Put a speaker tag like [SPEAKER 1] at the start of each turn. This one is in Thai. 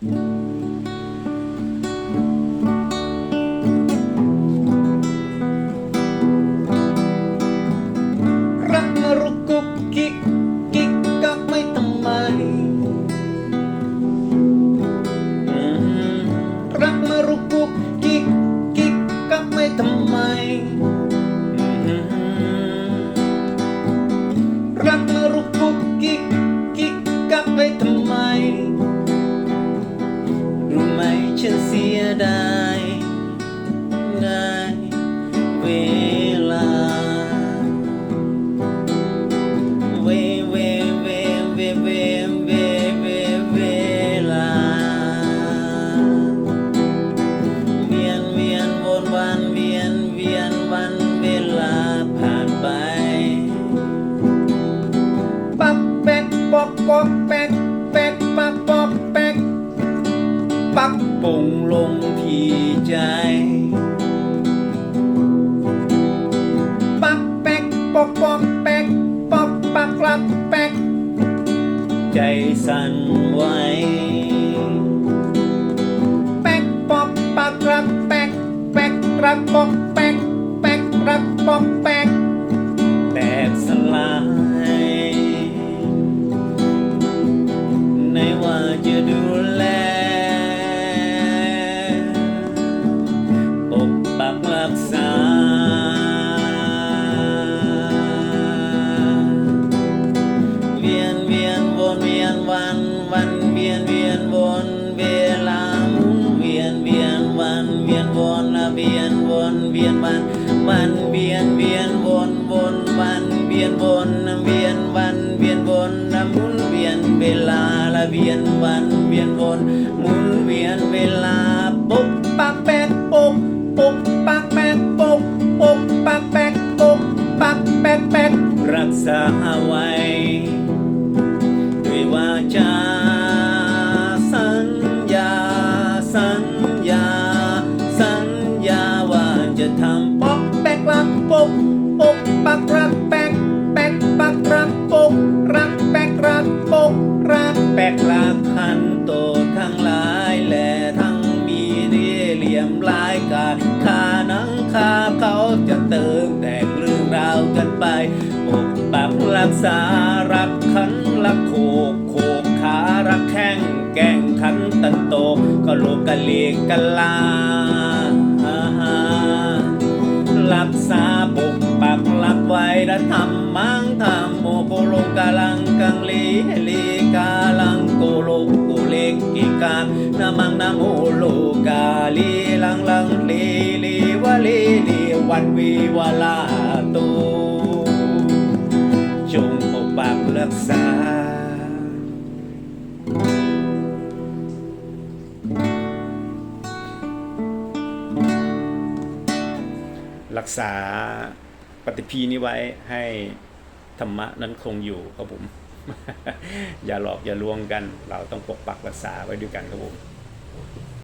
[SPEAKER 1] รักมารุกกุกกิก สั่นไหวแป๊กปอกปักรักแป๊กแป๊กรักปอกแป๊กแป๊กรักปอกแป๊กแตกสลาย ยนวันวันเวียนเวียนวนเวลาหมุนเวียนเวียนวันเวียนวนละเวียนวนเวียนวันวันเวียนเวียนวนวนวันเวียนวนเวียนวันเวียนวนละหมุนเวียนเวลาละเวียนวันเวียนวนหมุนเวียนเวลาปุ๊บปักแป๊กปุ๊บปุ๊บ จาสัญญา สัญญา สัญญาว่าจะทำป๊อกแป๊กรักปุ๊กปุ๊กปักรักแป๊กแป๊กปักรักปุ๊กรักแป๊กรักปุ๊กรักแป๊กรักขันโตทั้งหลายแหล่ทั้งมีเรียเหลี่ยมลายกายข้านังข้าเขาจะเติมแต่งเรื่องราวกันไปปุ๊กปักรักษา ตันโตก็โลกกะเลกกะลารักษาปกปักรักไว้และทำมังทำโมโกโลกาลังกังลีลีกาลังโกโลโกเลกกิกานามังนาโมโลกาลีลังลังลีลีวะลีลีวันวีวลาโตจงปกปักรักษา รักษาปฏิพีนี้ไว้ให้ธรรมะนั้นคงอยู่ครับผม อย่าหลอกอย่าลวงกัน เราต้องปกปักรักษาไว้ด้วยกันครับผม